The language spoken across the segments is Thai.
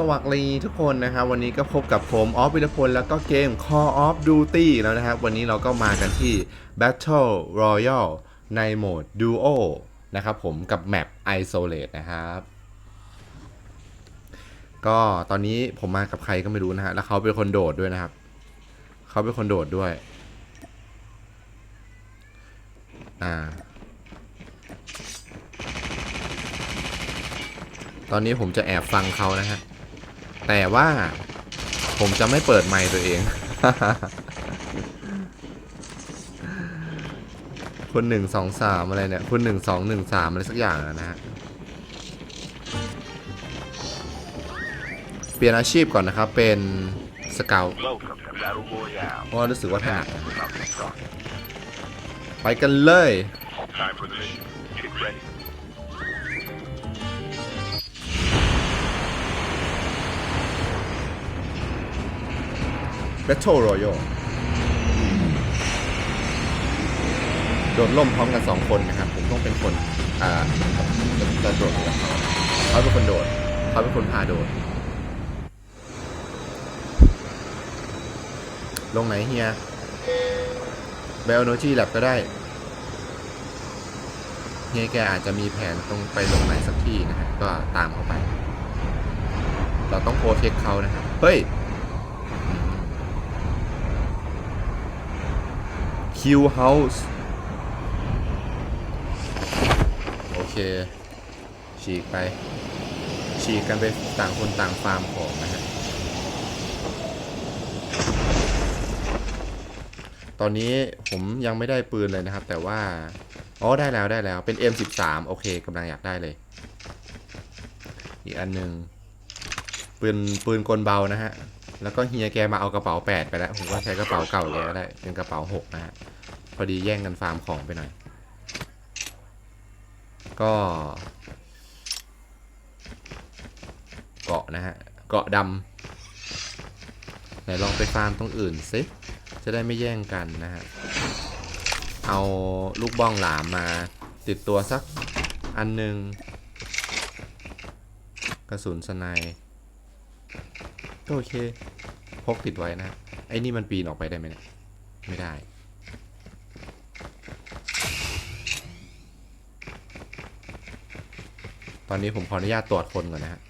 สวัสดีทุกคนนะครับวันนี้ก็พบกับผมออฟวิรพลแล้วก็เกม Call of Duty แล้วนะครับ วันนี้เราก็มากันที่ Battle Royale ในโหมด Duo นะครับผมกับแมป Isolate นะครับ ก็ตอนนี้ผมมากับใครก็ไม่รู้นะฮะ แล้วเขาเป็นคนโดดด้วยนะครับ เขาเป็นคนโดดด้วย อ่าตอนนี้ผมจะแอบฟังเขานะฮะ แต่ว่าผมจะไม่เปิดไมค์ตัวเอง คุณหนึ่งสองสามอะไรเนี่ย คุณหนึ่งสองหนึ่งสามอะไรสักอย่างนะฮะ เปลี่ยนอาชีพก่อนนะครับ เป็นสเกลเพราะรู้สึกว่าถนัดไปกันเลย Battle Royale โดดล่มพร้อมกันสองคนนะครับ ผมต้องเป็นคน อ่าจะจะโดดกับเขาเขาเป็นคนโดด เขาเป็นคนพาโดด ลงไหนเฮียเบลโนจีแลบก็ได้เฮียแกอาจจะมีแผนตรงไปลงไหนสักที่นะฮะก็ตามเขาไป เราต้องโปรเทคเขานะครับเฮ้ย คิวเฮาส์โอเค ฉีกไป ฉีกกันไปต่างคนต่างฟาร์มของนะฮะ ตอนนี้ผมยังไม่ได้ปืนเลยนะครับ แต่ว่า อ๋อ ได้แล้วได้แล้วเป็น M13 โอเคกำลังอยากได้เลย อีกอันหนึ่งปืนปืนกลเบานะฮะ แล้วก็เฮียแกมาเอากระเป๋า8ไปแล้ว ผมก็ใช้กระเป๋าเก่าแกก็ได้ เป็นกระเป๋า6นะฮะ พอดีแย่งกันฟาร์มของไปหน่อย ก็ เกาะนะฮะ เกาะดำไหนลองไปฟาร์มตรงอื่นสิ จะได้ไม่แย่งกันนะฮะ เอาลูกบ้องหลามมาติดตัวสักอันหนึ่งกระสุนสไนป์ก็โอเค พกติดไว้นะไอ้นี่มันปีนออกไปได้ไหมเนี่ยไม่ได้ ตอนนี้ผมขออนุญาตตรวจคนก่อนนะฮะ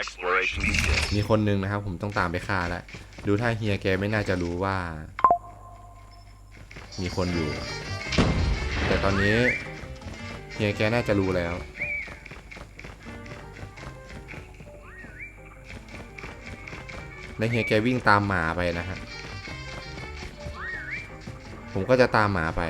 Exploration begins. มีคนหนึงนะครับ ผมต้องตามไปฆ่าแล้วดูถ้าเฮียแกไม่น่าจะรู้ว่า มีคนอยู่ แต่ตอนนี้เฮียแกน่าจะรู้แล้ว และเฮียแกวิ่งตามหมาไปนะฮะ ผมก็จะตามหมาไป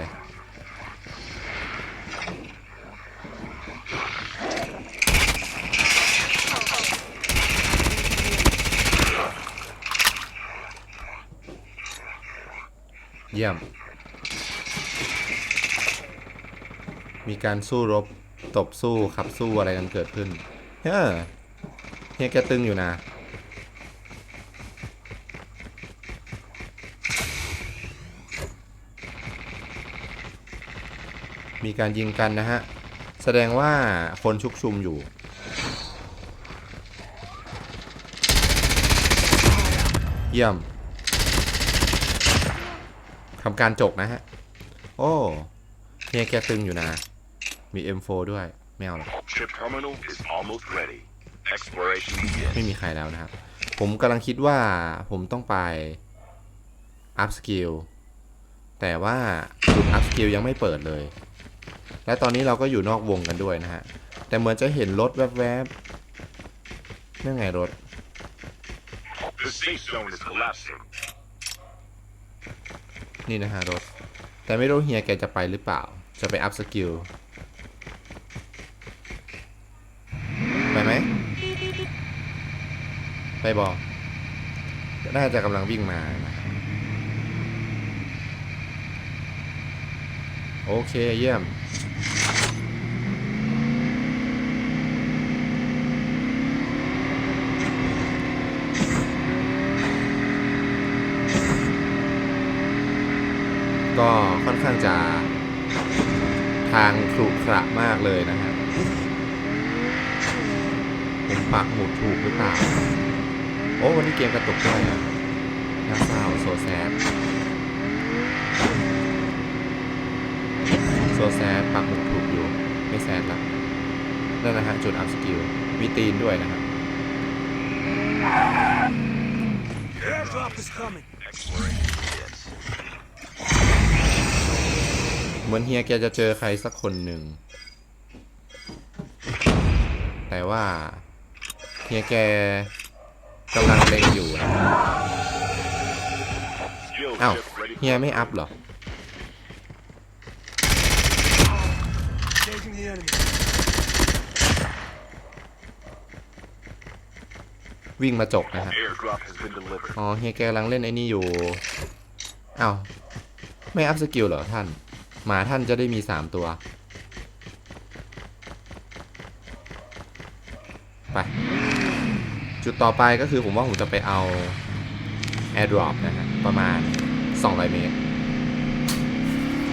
เยี่ยม มีการสู้รบ ตบสู้ขับสู้อะไรกันเกิดขึ้น เฮ้ยเฮียแกตึงอยู่นะ มีการยิงกันนะฮะ แสดงว่าคนชุกชุมอยู่ เยี่ยมทำการจกนะฮะ โอ้เฮียแกตึงอยู่นะ มี M4 ด้วยไม่เอาหรอก Ship terminal is almost ready. Exploration begins. ไม่มีใครแล้วนะครับ ผมกำลังคิดว่าผมต้องไป up skill แต่ว่าจุด up skill ยังไม่เปิดเลย และตอนนี้เราก็อยู่นอกวงกันด้วยนะฮะ แต่เหมือนจะเห็นรถแวบๆนั่นไงรถ The safe zone is collapsing. นี่นะฮะรถ แต่ไม่รู้เฮียแกจะไปหรือเปล่า จะไปอัพสกิล ไปไหม ไปบอกน่าจะกำลังวิ่งมานะโอเคเยี่ยม ก็ค่อน ข้างจะทางขรุขระมากเลยนะฮะผมปักหมุดถูกหรือเปล่า โอ้ วันนี้เกมกระตุกด้วยนะน่าเศร้าโซแซดโซแซดปักหมุดถูกอยู่ ไม่แซดละนั่นนะฮะ จุดอัพสกิล มีตีนด้วยนะครับ Airdrop is coming. Exploration เหมือนเฮียแกจะเจอใครสักคนหนึ่ง แต่ว่าเฮียแกกำลังเล็งอยู่นะอ้าวเฮียไม่อัพเหรอ วิ่งมาจกนะฮะ อ๋อเฮียแกกำลังเล่นไอ้นี่อยู่ อ้าว ไม่อัพสกิลเหรอท่าน หมาท่านจะได้มีสามตัว ไป จุดต่อไปก็คือผมว่าผมจะไปเอา Airdrop นะฮะประมาณ 200 เมตร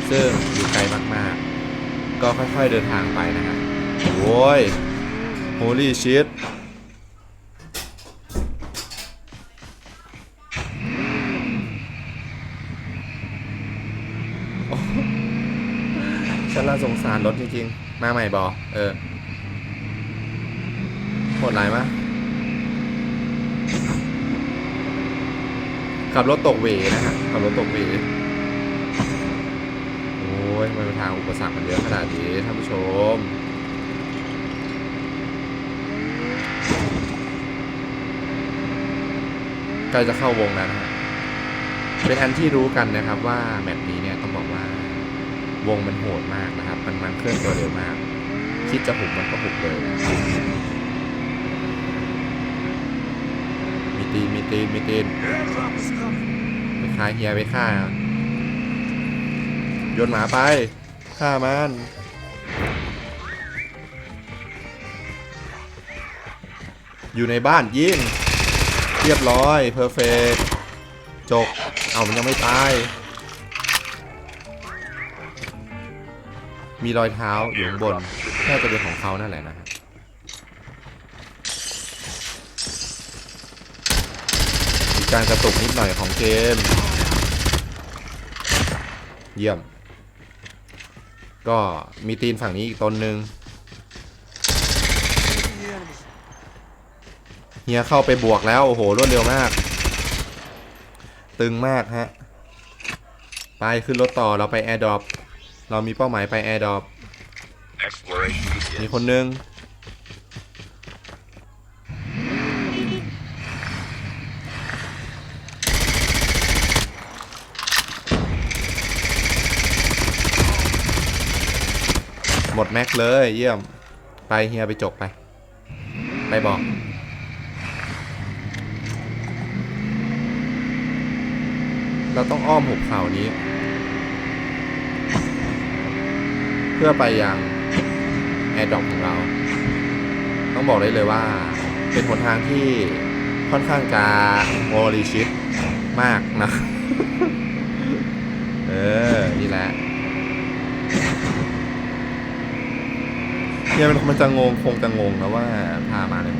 ซึ่งอยู่ไกลมากๆ ก็ค่อยๆเดินทางไปนะฮะโว้ย holy shit สงสารรถจริงๆ มาใหม่บอเออโหดร้ายมากขับรถตกเวนะฮะขับรถตกเวโอ้ยมันทางอุปสรรคมันเยอะขนาดนี้ท่านผู้ชมใกล้จะเข้าวงแล้วนะฮะเป็นอันที่รู้กันนะครับว่าแมปนี้เนี่ยต้องบอกว่า วงมันโหดมากนะครับ มันมันเคลื่อนตัวเร็วมาก คิดจะหุบมันก็หุบเลยนะมีตีนมีตีนมีตีน Airdrop is coming. ไปฆ่าเฮียไปฆ่าโยนหมาไปฆ่ามันอยู่ในบ้านยิงเรียบร้อยเพอร์เฟกจกเอามันยังไม่ตาย มีรอยเท้าอยู่ข้างบนน่าจะเป็นของเขานั่นแหละนะครับมีการกระตุกนิดหน่อยของเกม เยี่ยม ก็มีตีนฝั่งนี้อีกตนหนึ่ง Engaging the enemy. เฮียเข้าไปบวกแล้ว โอ้โห รวดเร็วมาก ตึงมากฮะ ไปขึ้นรถต่อเราไปแอร์ดรอป เรามีเป้าหมายไปแอร์ดรอป Exploration มี begins. คนนึงหมดแม็กเลยเยี่ยม ไปเฮียไปจกไป ไปบอก เราต้องอ้อมหุบเขานี้ เพื่อไปยังแอร์ดรอปของเรา ต้องบอกได้เลยว่า เป็นหนทางที่ค่อนข้างจะโมลิชิตมากนะ เออ นี่แหละเนี่ยมันมันจะงงคงจะงงนะว่าพามาเลย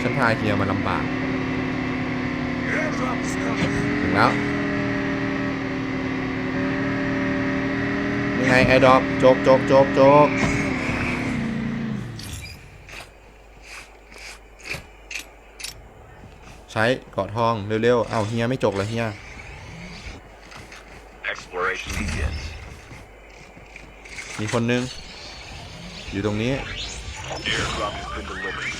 ฉันพาเฮียมาลำบาก ถึงแล้ว ยัง ไงไอ้ดอกโจกโจกโจกโจกใช้เกาะทองเร็วๆ เอาเฮียไม่จกเหรอเฮีย Exploration begins. มีคนนึง อยู่ตรงนี้ Airdrop has been delivered.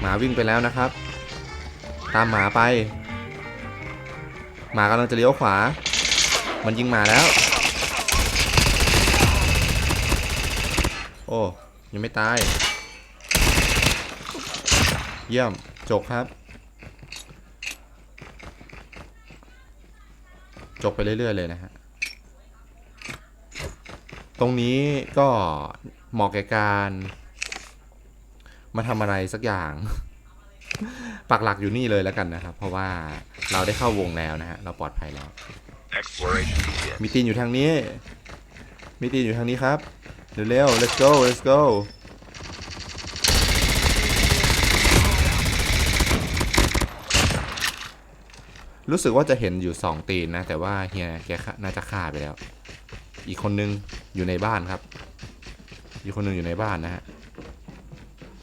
หมาวิ่งไปแล้วนะครับ ตามหมาไป หมากำลังจะเลี้ยวขวา มันยิงมาแล้ว โอ้ยังไม่ตาย เยี่ยม จกครับ จกไปเรื่อย ๆ เลยนะฮะ ตรงนี้ก็เหมาะแก่การ มาทำอะไรสักอย่างปักหลักอยู่นี่เลยแล้วกันนะครับ เพราะว่าเราได้เข้าวงแล้วนะฮะ เราปลอดภัยแล้ว มีตีนอยู่ทางนี้ มีตีนอยู่ทางนี้ครับ เร็วๆ let's go let's go รู้สึกว่าจะเห็นอยู่สองตีนนะ แต่ว่าเฮียแกน่าจะฆ่าไปแล้ว อีกคนนึงอยู่ในบ้านครับ อีกคนนึงอยู่ในบ้านนะฮะ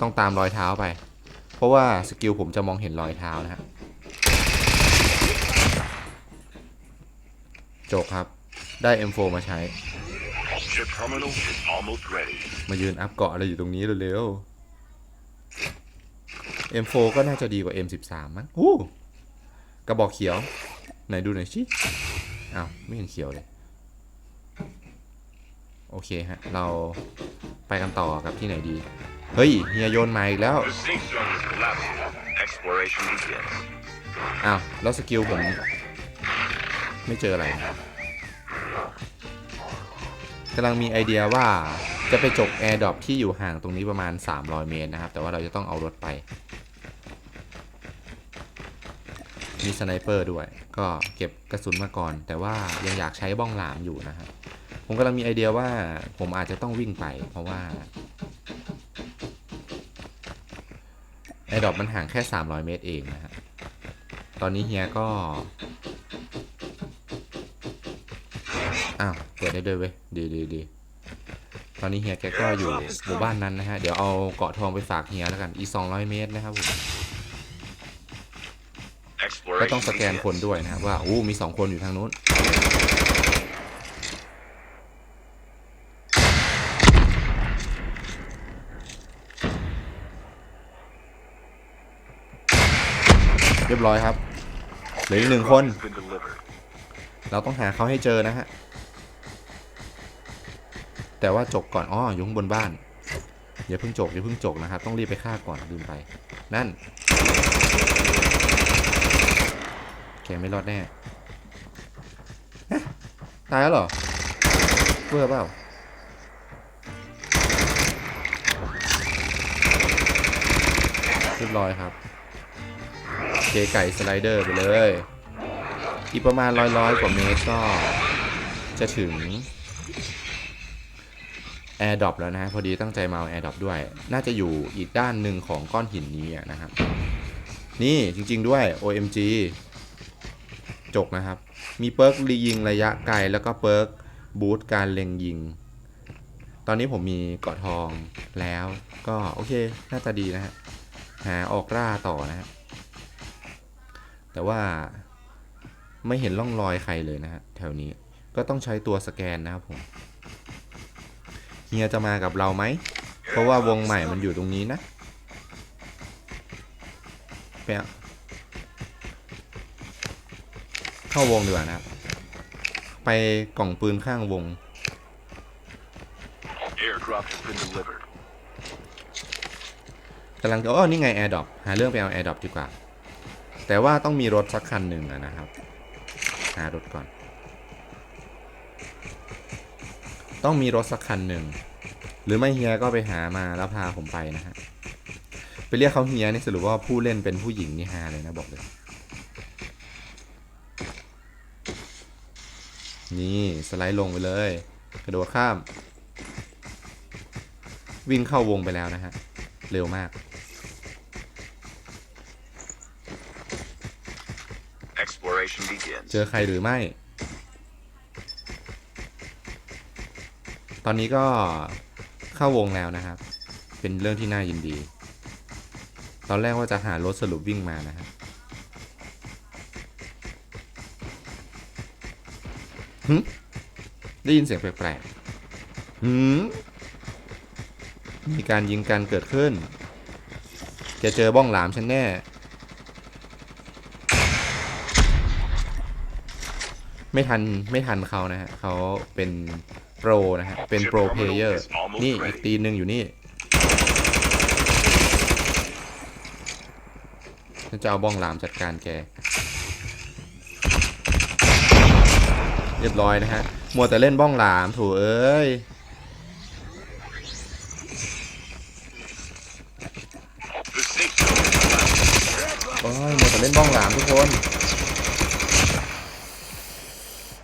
ต้องตามรอยเท้าไป เพราะว่าสกิลผมจะมองเห็นรอยเท้านะฮะ จบครับ ได้ M4 มาใช้ Ship terminal is almost ready. มายืนอัพเกาะอะไรอยู่ตรงนี้เร็วๆ M4 ก็น่าจะดีกว่า M13 มั้งอู้กระบอกเขียว ไหนดูหน่อยชิอ้าวไม่เห็นเขียวเลย โอเคฮะ เราไปกันต่อกับที่ไหนดี เฮ้ย เฮียโยนมาอีกแล้ว The safe zone is collapsing. Exploration begins. อ้าว แล้วสกิลผม ไม่เจออะไรกำลังมีไอเดียว่าจะไปจบแอร์ดรอปที่อยู่ห่างตรงนี้ประมาณ 300 เมตรนะครับ แต่ว่าเราจะต้องเอารถไป มีสไนเปอร์ด้วย ก็เก็บกระสุนมาก่อน แต่ว่ายังอยากใช้บ้องหลามอยู่นะครับผมกำลังมีไอเดียว่าผมอาจจะต้องวิ่งไป เพราะว่าแอร์ดรอปมันห่างแค่ 300 เมตรเองนะฮะตอนนี้เฮียก็ อ้าวเปิดได้ด้วยเว้ยดีดีดีตอนนี้เฮียแกก็อยู่หมู่บ้านนั้นนะฮะ เดี๋ยวเอาเกาะทองไปฝากเฮียแล้วกัน อีก200เมตรนะครับผมก็ Exploration ต้องสแกนคน begins. ด้วยนะครับว่าอู้มี2คนอยู่ทางนู้นเรียบร้อยครับเหลืออีกหนึ่งคน Airdrop has been delivered. เราต้องหาเขาให้เจอนะฮะ แต่ว่าจกก่อนอ๋ออยู่ข้างบนบ้านอย่าเพิ่งจกอย่าเพิ่งจกนะครับ ต้องรีบไปฆ่าก่อนลืมไป นั่นแกไม่รอดแน่ฮะตายแล้วเหรอเบื่อเปล่าเรียบร้อยครับเคไก่สไลเดอร์ไปเลย อีกประมาณร้อยร้อยกว่าเมตรก็จะถึง แอร์ดรอปแล้วนะฮะพอดีตั้งใจมาเอาแอร์ดรอปด้วย น่าจะอยู่อีกด้านหนึ่งของก้อนหินนี้นะครับ นี่จริงๆด้วย OMG จกนะครับ มีเปิร์กรียิงระยะไกล แล้วก็เปิร์กบูทการเล็งยิง ตอนนี้ผมมีเกาะทองแล้วก็โอเค น่าจะดีนะฮะ หาออกล่าต่อนะฮะ แต่ว่าไม่เห็นร่องรอยใครเลยนะฮะ แถวนี้ก็ต้องใช้ตัวสแกนนะครับผม ฮียจะมากับเราไหม เพราะว่าวงใหม่มันอยู่ตรงนี้นะไปเอาเข้าวงดีกว่านะครับ ไปกล่องปืนข้างวง Airdrop has been delivered. กำลังจะอ๋อนี่ไงแอร์ดรอปหาเรื่องไปเอาแอร์ดรอปดีกว่า แต่ว่าต้องมีรถสักคันหนึ่งอะนะครับ หารถก่อน ต้องมีรถสักคันหนึ่ง หรือไม่เฮียก็ไปหามาแล้วพาผมไปนะฮะ ไปเรียกเขาเฮียนี่สรุปว่าผู้เล่นเป็นผู้หญิงนี่ฮาเลยนะบอกเลย นี่สไลด์ลงไปเลย กระโดดข้าม วิ่งเข้าวงไปแล้วนะฮะ เร็วมาก Exploration begins. เจอใครหรือไม่ ตอนนี้ก็เข้าวงแล้วนะครับ เป็นเรื่องที่น่ายินดี ตอนแรกว่าจะหารถสรุปวิ่งมานะครับหึได้ยินเสียงแปลกๆหืมมีการยิงกันเกิดขึ้น จะเจอบ้องหลามฉันแน่ ไม่ทันไม่ทันเขานะฮะเขาเป็น โปรนะฮะ เป็นโปรเพลเยอร์ นี่อีกตีนหนึ่งอยู่นี่ฉันจะเอาบ้องหลามจัดการแก เรียบร้อยนะฮะ มัวแต่เล่นบ้องหลามโถูเอ้ย The safe zone is collapsing. โอ้ย มัวแต่เล่นบ้องหลามทุกคน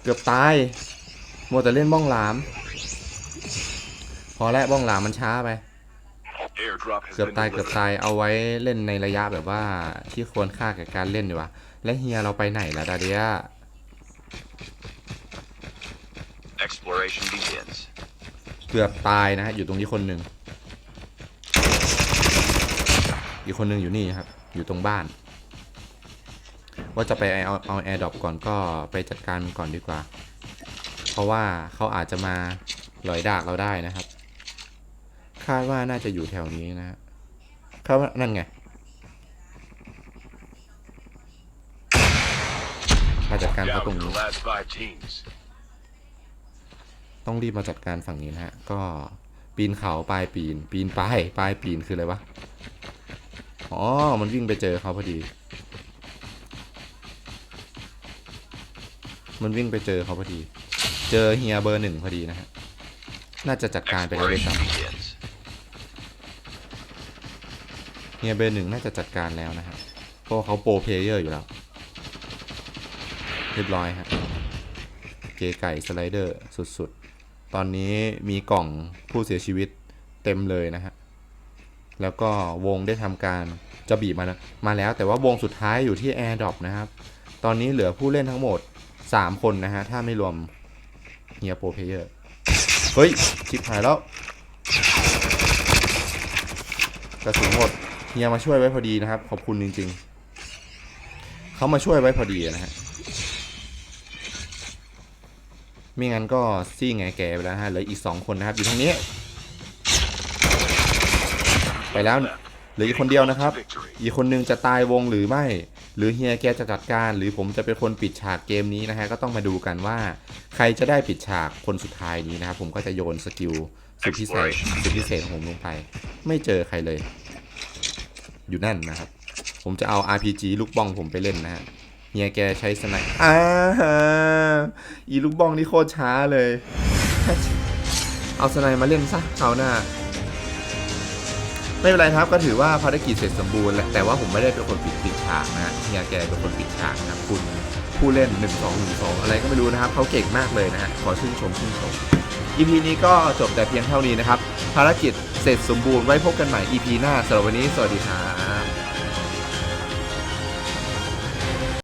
เกือบตาย มัวแต่เล่นบ้องหลามผอแล้วบ้องหลามมันช้าไป Airdrop has เกือบ been ตายเกือบ delivered. ตายเอาไว้เล่นในระยะแบบว่าที่ควรค่าแก่การเล่นดีกว่า และเฮียเราไปไหนล่ะดาเดีย Exploration begins. เกือบตายนะฮะอยู่ตรงนี้คนหนึ่งอีกคนหนึ่งอยู่นี่ครับ อยู่ตรงบ้าน ว่าจะไปเอาเอาแอร์ดรอปก่อนก็ไปจัดการมันก่อนดีกว่า เพราะว่าเขาอาจจะมาหลอยดากเราได้นะครับ คาดว่าน่าจะอยู่แถวนี้นะฮะคาดว่านั่นไงมาจัดการเขาตรงนี้ต้องรีบมาจัดการฝั่งนี้นะฮะ ก็ปีนเขาปลายปีน ปีนปลายปลายปีนคืออะไรวะ อ๋อ มันวิ่งไปเจอเขาพอดี มันวิ่งไปเจอเขาพอดี เจอเฮียเบอร์หนึ่งพอดีนะฮะ น่าจะจัดการไปแล้วด้วยซ้ำเฮียเบอร์หนึ่งน่าจะจัดการแล้วนะฮะเพราะเขาโปรเพลเยอร์อยู่แล้ว เรียบร้อยฮะ เกไก่สไลเดอร์สุดๆ ตอนนี้มีกล่องผู้เสียชีวิตเต็มเลยนะฮะ แล้วก็วงได้ทำการจะบีบมาแล้วมาแล้ว แต่ว่าวงสุดท้ายอยู่ที่ Air d r o p นะครับ ตอนนี้เหลือผู้เล่นทั้งหมด 3 คนนะฮะ ถ้าไม่รวม เฮียโปรเพเยอร์ เฮ้ยชิบหายแล้ว กระสุนหมดเฮียมาช่วยไว้พอดีนะครับ ขอบคุณจริงๆ เขามาช่วยไว้พอดีนะฮะไม่งั้นก็ซี่ไงแกไปแล้วฮะเหลืออีกสองคนนะครับ อยู่ทางนี้ ไปแล้วเหลืออีกคนเดียวนะครับ อีกคนนึงจะตายวงหรือไม่ หรือเฮียแกจะจัดการ หรือผมจะเป็นคนปิดฉากเกมนี้นะฮะก็ต้องมาดูกันว่า ใครจะได้ปิดฉากคนสุดท้ายนี้นะครับผมก็จะโยนสกิลสุดพิเศษสุดพิเศษของผมลงไป ไม่เจอใครเลย อยู่นั่นนะครับ ผมจะเอา RPG ลูกบ้องผมไปเล่นนะฮะเฮียแกใช้สไนป์อ่าอีลูกบ้องนี่โคตรช้าเลย เอาสไนป์มาเล่นซะคราวหน้า ไม่เป็นไรครับก็ถือว่าภารกิจเสร็จสมบูรณ์แหละแต่ว่าผมไม่ได้เป็นคนปิดปิดฉากนะฮะเฮียแกเป็นคนปิดฉากนะครับคุณผู้เล่น 1 2 1 2 อะไรก็ไม่รู้นะครับเขาเก่งมากเลยนะฮะขอชื่นชมชื่นชม EP นี้ก็จบแต่เพียงเท่านี้นะครับ ภารกิจเสร็จสมบูรณ์ไว้พบกันใหม่ EP หน้าสำหรับวันนี้สวัสดีครับ